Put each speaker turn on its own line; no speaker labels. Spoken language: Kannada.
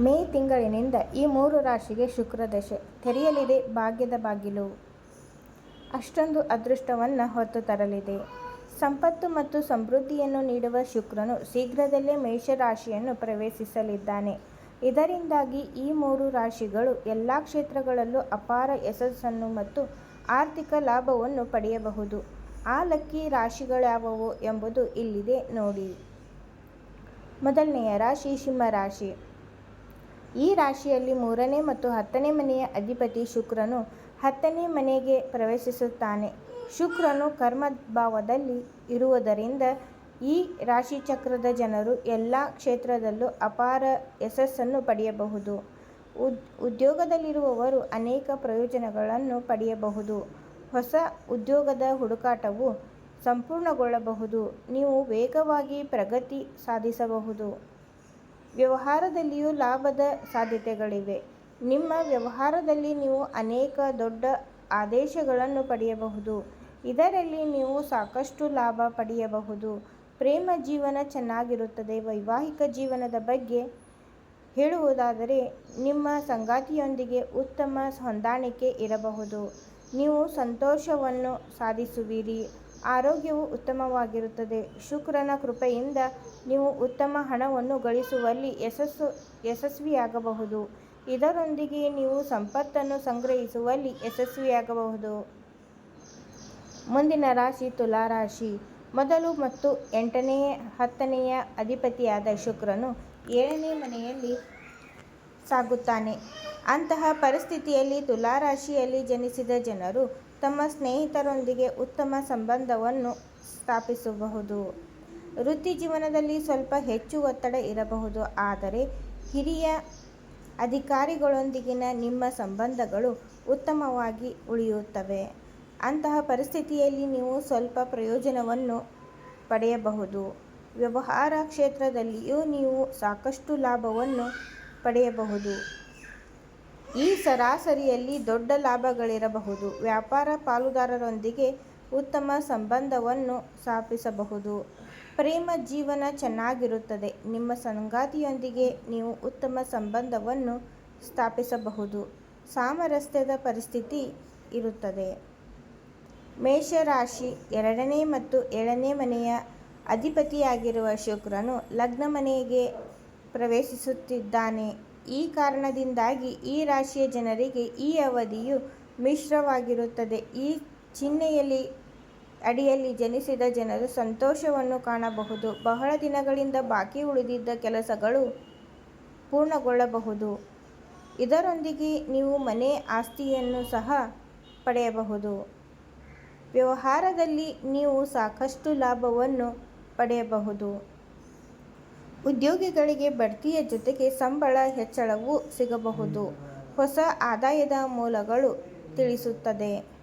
ಮೇ ತಿಂಗಳಿನಿಂದ ಈ ಮೂರು ರಾಶಿಗೆ ಶುಕ್ರದಶೆ. ತೆರೆಯಲಿದೆ, ಭಾಗ್ಯದ ಬಾಗಿಲು. ಅಷ್ಟೊಂದು ಅದೃಷ್ಟವನ್ನು ಹೊತ್ತು ತರಲಿದೆ. ಸಂಪತ್ತು ಮತ್ತು ಸಮೃದ್ಧಿಯನ್ನು ನೀಡುವ ಶುಕ್ರನು ಶೀಘ್ರದಲ್ಲೇ ಮೇಷರಾಶಿಯನ್ನು ಪ್ರವೇಶಿಸಲಿದ್ದಾನೆ. ಇದರಿಂದಾಗಿ ಈ ಮೂರು ರಾಶಿಗಳು ಎಲ್ಲ ಕ್ಷೇತ್ರಗಳಲ್ಲೂ ಅಪಾರ ಯಶಸ್ಸನ್ನು ಮತ್ತು ಆರ್ಥಿಕ ಲಾಭವನ್ನು ಪಡೆಯಬಹುದು. ಆ ಲಕ್ಕಿ ರಾಶಿಗಳ್ಯಾವುವು ಎಂಬುದು ಇಲ್ಲಿದೆ ನೋಡಿ. ಮೊದಲನೆಯ ರಾಶಿ ಸಿಂಹರಾಶಿ ಈ ರಾಶಿಯಲ್ಲಿ ಮೂರನೇ ಮತ್ತು ಹತ್ತನೇ ಮನೆಯ ಅಧಿಪತಿ ಶುಕ್ರನು ಹತ್ತನೇ ಮನೆಗೆ ಪ್ರವೇಶಿಸುತ್ತಾನೆ. ಶುಕ್ರನು ಕರ್ಮಭಾವದಲ್ಲಿ ಇರುವುದರಿಂದ ಈ ರಾಶಿಚಕ್ರದ ಜನರು ಎಲ್ಲ ಕ್ಷೇತ್ರದಲ್ಲೂ ಅಪಾರ ಯಶಸ್ಸನ್ನು ಪಡೆಯಬಹುದು. ಉದ್, ಉದ್ಯೋಗದಲ್ಲಿರುವವರು ಅನೇಕ ಪ್ರಯೋಜನಗಳನ್ನು ಪಡೆಯಬಹುದು. ಹೊಸ ಉದ್ಯೋಗದ ಹುಡುಕಾಟವು ಸಂಪೂರ್ಣಗೊಳ್ಳಬಹುದು. ನೀವು ವೇಗವಾಗಿ ಪ್ರಗತಿ ಸಾಧಿಸಬಹುದು. ವ್ಯವಹಾರದಲ್ಲಿಯೂ ಲಾಭದ ಸಾಧ್ಯತೆಗಳಿವೆ. ನಿಮ್ಮ ವ್ಯವಹಾರದಲ್ಲಿ ನೀವು ಅನೇಕ ದೊಡ್ಡ ಆದೇಶಗಳನ್ನು ಪಡೆಯಬಹುದು. ಇದರಲ್ಲಿ ನೀವು ಸಾಕಷ್ಟು ಲಾಭ ಪಡೆಯಬಹುದು. ಪ್ರೇಮ ಜೀವನ ಚೆನ್ನಾಗಿರುತ್ತದೆ. ವೈವಾಹಿಕ ಜೀವನದ ಬಗ್ಗೆ ಹೇಳುವುದಾದರೆ, ನಿಮ್ಮ ಸಂಗಾತಿಯೊಂದಿಗೆ ಉತ್ತಮ ಹೊಂದಾಣಿಕೆ ಇರಬಹುದು. ನೀವು ಸಂತೋಷವನ್ನು ಸಾಧಿಸುವಿರಿ. ಆರೋಗ್ಯವು ಉತ್ತಮವಾಗಿರುತ್ತದೆ. ಶುಕ್ರನ ಕೃಪೆಯಿಂದ ನೀವು ಉತ್ತಮ ಹಣವನ್ನು ಗಳಿಸುವಲ್ಲಿ ಯಶಸ್ಸು, ಯಶಸ್ವಿಯಾಗಬಹುದು. ಇದರೊಂದಿಗೆ ನೀವು ಸಂಪತ್ತನ್ನು ಸಂಗ್ರಹಿಸುವಲ್ಲಿ ಯಶಸ್ವಿಯಾಗಬಹುದು. ಮುಂದಿನ ರಾಶಿ ತುಲಾರಾಶಿ ಮೊದಲು ಮತ್ತು ಎಂಟನೇ ಹತ್ತನೆಯ ಅಧಿಪತಿಯಾದ ಶುಕ್ರನು ಏಳನೇ ಮನೆಯಲ್ಲಿ ಸಾಗುತ್ತಾನೆ. ಅಂತಹ ಪರಿಸ್ಥಿತಿಯಲ್ಲಿ ತುಲಾರಾಶಿಯಲ್ಲಿ ಜನಿಸಿದ ಜನರು ತಮ್ಮ ಸ್ನೇಹಿತರೊಂದಿಗೆ ಉತ್ತಮ ಸಂಬಂಧವನ್ನು ಸ್ಥಾಪಿಸಬಹುದು. ವೃತ್ತಿ ಜೀವನದಲ್ಲಿ ಸ್ವಲ್ಪ ಹೆಚ್ಚು ಒತ್ತಡ ಇರಬಹುದು. ಆದರೆ ಹಿರಿಯ ಅಧಿಕಾರಿಗಳೊಂದಿಗಿನ ನಿಮ್ಮ ಸಂಬಂಧಗಳು ಉತ್ತಮವಾಗಿ ಉಳಿಯುತ್ತವೆ. ಅಂತಹ ಪರಿಸ್ಥಿತಿಯಲ್ಲಿ ನೀವು ಸ್ವಲ್ಪ ಪ್ರಯೋಜನವನ್ನು ಪಡೆಯಬಹುದು. ವ್ಯವಹಾರ ಕ್ಷೇತ್ರದಲ್ಲಿಯೂ ನೀವು ಸಾಕಷ್ಟು ಲಾಭವನ್ನು ಪಡೆಯಬಹುದು. ಈ ಸರಾಸರಿಯಲ್ಲಿ ದೊಡ್ಡ ಲಾಭಗಳಿರಬಹುದು. ವ್ಯಾಪಾರ ಪಾಲುದಾರರೊಂದಿಗೆ ಉತ್ತಮ ಸಂಬಂಧವನ್ನು ಸ್ಥಾಪಿಸಬಹುದು. ಪ್ರೇಮ ಜೀವನ ಚೆನ್ನಾಗಿರುತ್ತದೆ. ನಿಮ್ಮ ಸಂಗಾತಿಯೊಂದಿಗೆ ನೀವು ಉತ್ತಮ ಸಂಬಂಧವನ್ನು ಸ್ಥಾಪಿಸಬಹುದು. ಸಾಮರಸ್ಯದ ಪರಿಸ್ಥಿತಿ ಇರುತ್ತದೆ. ಮೇಷರಾಶಿ ಎರಡನೇ ಮತ್ತು ಏಳನೇ ಮನೆಯ ಅಧಿಪತಿಯಾಗಿರುವ ಶುಕ್ರನು ಲಗ್ನ ಮನೆಗೆ ಪ್ರವೇಶಿಸುತ್ತಿದ್ದಾನೆ. ಈ ಕಾರಣದಿಂದಾಗಿ ಈ ರಾಶಿಯ ಜನರಿಗೆ ಈ ಅವಧಿಯು ಮಿಶ್ರವಾಗಿರುತ್ತದೆ. ಈ ಚಿಹ್ನೆಯಲ್ಲಿ, ಅಡಿಯಲ್ಲಿ ಜನಿಸಿದ ಜನರು ಸಂತೋಷವನ್ನು ಕಾಣಬಹುದು. ಬಹಳ ದಿನಗಳಿಂದ ಬಾಕಿ ಉಳಿದಿದ್ದ ಕೆಲಸಗಳು ಪೂರ್ಣಗೊಳ್ಳಬಹುದು. ಇದರೊಂದಿಗೆ ನೀವು ಮನೆ ಆಸ್ತಿಯನ್ನು ಸಹ ಪಡೆಯಬಹುದು. ವ್ಯವಹಾರದಲ್ಲಿ ನೀವು ಸಾಕಷ್ಟು ಲಾಭವನ್ನು ಪಡೆಯಬಹುದು. ಉದ್ಯೋಗಿಗಳಿಗೆ ಬಡ್ತಿಯ ಜೊತೆಗೆ ಸಂಬಳ ಹೆಚ್ಚಳವೂ ಸಿಗಬಹುದು. ಹೊಸ ಆದಾಯದ ಮೂಲಗಳು ತಿಳಿಸುತ್ತದೆ.